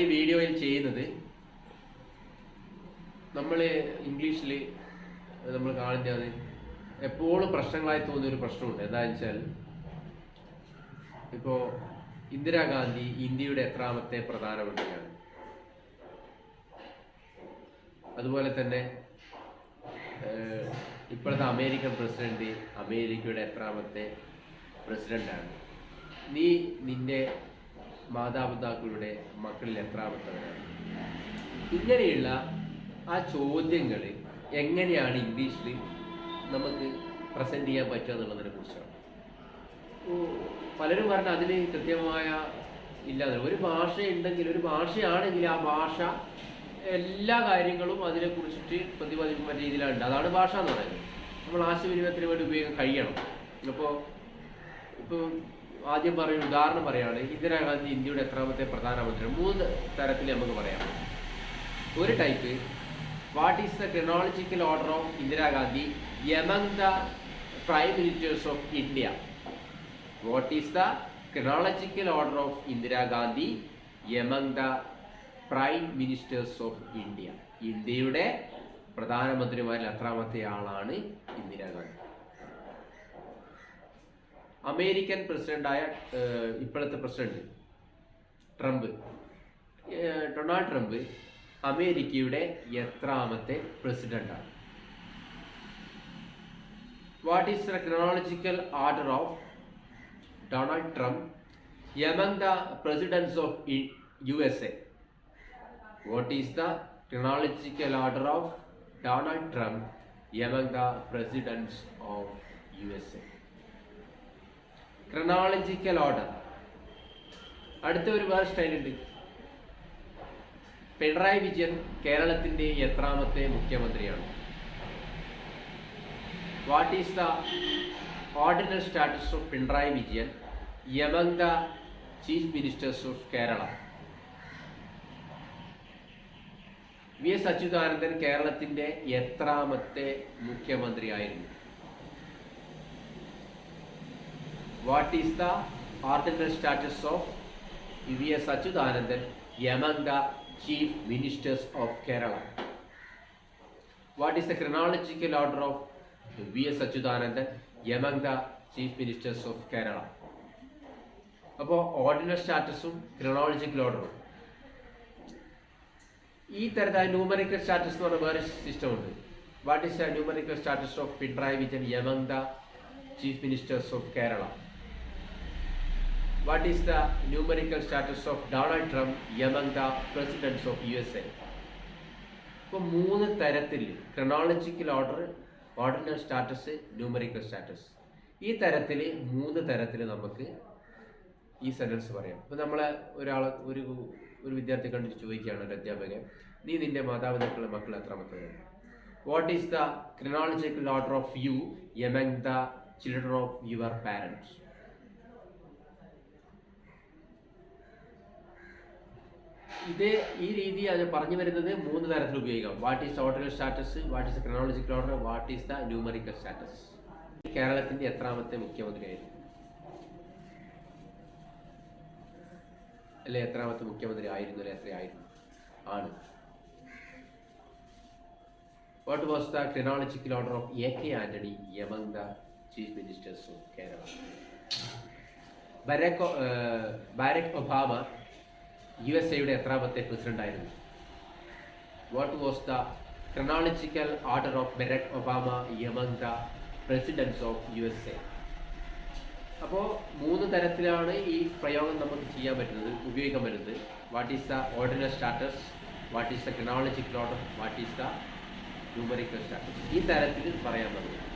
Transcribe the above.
ഈ വീഡിയോയിൽ ചെയ്യുന്നത് നമ്മൾ ഇംഗ്ലീഷിൽ നമ്മൾ കാണുന്നത് എപ്പോഴും പ്രശ്നങ്ങളായി തോന്നിയ ഒരു പ്രശ്നമുണ്ട്. എന്താ വെച്ചാൽ ഇപ്പോൾ ഇന്ദിരാഗാന്ധി ഇന്ത്യയുടെ എത്രാമത്തെ പ്രധാനമന്ത്രിയാണ്. അതുപോലെ തന്നെ ഇപ്പോഴത്തെ അമേരിക്കൻ പ്രസിഡന്റ് അമേരിക്കയുടെ എത്രാമത്തെ പ്രസിഡന്റാണ്. നീ നിന്റെ മാതാപിതാക്കളുടെ മക്കളിൽ എത്രാമത്തവരാണ്? ഇങ്ങനെയുള്ള ആ ചോദ്യങ്ങൾ എങ്ങനെയാണ് ഇംഗ്ലീഷിൽ നമുക്ക് പ്രസന്റ് ചെയ്യാൻ പറ്റുക എന്നുള്ളതിനെ കുറിച്ചാണ്. പലരും പറഞ്ഞ അതിന് കൃത്യമായ ഇല്ലാതെ ഒരു ഭാഷ ഉണ്ടെങ്കിൽ ഒരു ഭാഷയാണെങ്കിൽ ആ ഭാഷ എല്ലാ കാര്യങ്ങളും അതിനെക്കുറിച്ചിട്ട് പ്രതിപാദിക്കുന്ന രീതിയിലുണ്ട് അതാണ് ഭാഷ എന്ന് പറയുന്നത്. നമ്മൾ ആശയവിനിമയത്തിന് വേണ്ടി ഉപയോഗിക്കാൻ കഴിയണം. അപ്പോൾ ഇപ്പോൾ ആദ്യം പറയുന്ന ഉദാഹരണം പറയുകയാണ് ഇന്ദിരാഗാന്ധി ഇന്ത്യയുടെ എത്രാമത്തെ പ്രധാനമന്ത്രി. മൂന്ന് തരത്തിൽ നമുക്ക് പറയാം. ഒരു type what is the chronological order of Indira Gandhi among the prime ministers of India what is the chronological order of Indira Gandhi among the prime ministers of India ഇന്ത്യയുടെ പ്രധാനമന്ത്രിമാരിൽ എത്രാമത്തെ ആളാണ് ഇന്ദിരാഗാന്ധി. അമേരിക്കൻ പ്രസിഡന്റായ ഇപ്പോഴത്തെ പ്രസിഡന്റ് ട്രംപ്. ഡൊണാൾഡ് ട്രംപ് അമേരിക്കയുടെ എത്രാമത്തെ പ്രസിഡന്റാണ്. What is the chronological order of Donald Trump among the presidents of U S A what is the chronological order of Donald Trump among the presidents of U S A chronological order അടുത്ത ഒരു വേറെ സ്റ്റൈലുണ്ട് പിണറായി വിജയൻ കേരളത്തിന്റെ എത്രാമത്തെ മുഖ്യമന്ത്രിയാണ്. What is the ordinal status of Pinarayi Vijayan among chief ministers of Kerala V S Achuthanandan കേരളത്തിന്റെ എത്രാമത്തെ മുഖ്യമന്ത്രിയായിരുന്നു? What is the ordinal status of V S Achuthanandan among the chief ministers of Kerala what is the chronological order of V S Achuthanandan among the chief ministers of Kerala അപ്പോൾ ordinal സ്റ്റാറ്റസും ക്രിനോളജിക്കൽ ഓർഡറും ഈ തരത്തിൽ numerical status എന്ന് പറഞ്ഞ വേറെ സിസ്റ്റമുണ്ട് what is the numerical status of Pinarayi Vijayan among the chief ministers of Kerala the numerical status of Donald Trump among the presidents of U S A ഇപ്പോൾ മൂന്ന് തരത്തിൽ chronological order ordinal status numerical status ഈ തരത്തിൽ മൂന്ന് തരത്തിൽ നമുക്ക് ഈ sentence പറയാം. ഇപ്പോൾ നമ്മൾ ഒരാളെ ഒരു ഒരു വിദ്യാർത്ഥി കണ്ടിട്ട് ചോദിക്കുകയാണ് ഒരു അധ്യാപകൻ നീ നിന്റെ മാതാപിതാക്കളുടെ മക്കൾ എത്രാമത്തതാണ് what is the chronological order of you among the children of your parents ഇത് ഈ രീതി അത് പറഞ്ഞു വരുന്നത് മൂന്ന് തരത്തിൽ ഉപയോഗിക്കാം. What is ordinal status what is chronological order what is the numerical status കേരളത്തിന്റെ എത്രാമത്തെ മുഖ്യമന്ത്രിയായിരുന്നു? അല്ലെ എത്രാമത്തെ മുഖ്യമന്ത്രി ആയിരുന്നു അല്ലെ എത്രയായിരുന്നു ആണ്. What was the chronological order of A K Antony among the chief ministers of Kerala Barack Barack Obama U S എയുടെ എത്രാമത്തെ പ്രസിഡന്റ് ആയിരുന്നു? What was the chronological order of Barack Obama among the presidents of U S A അപ്പോൾ മൂന്ന് തരത്തിലാണ് ഈ പ്രയോഗം നമുക്ക് ചെയ്യാൻ പറ്റുന്നത് ഉപയോഗിക്കാൻ പറ്റുന്നത്. What is the ordinal status what is the chronological order what is the numerical status ഈ തരത്തിൽ പറയാൻ പറ്റും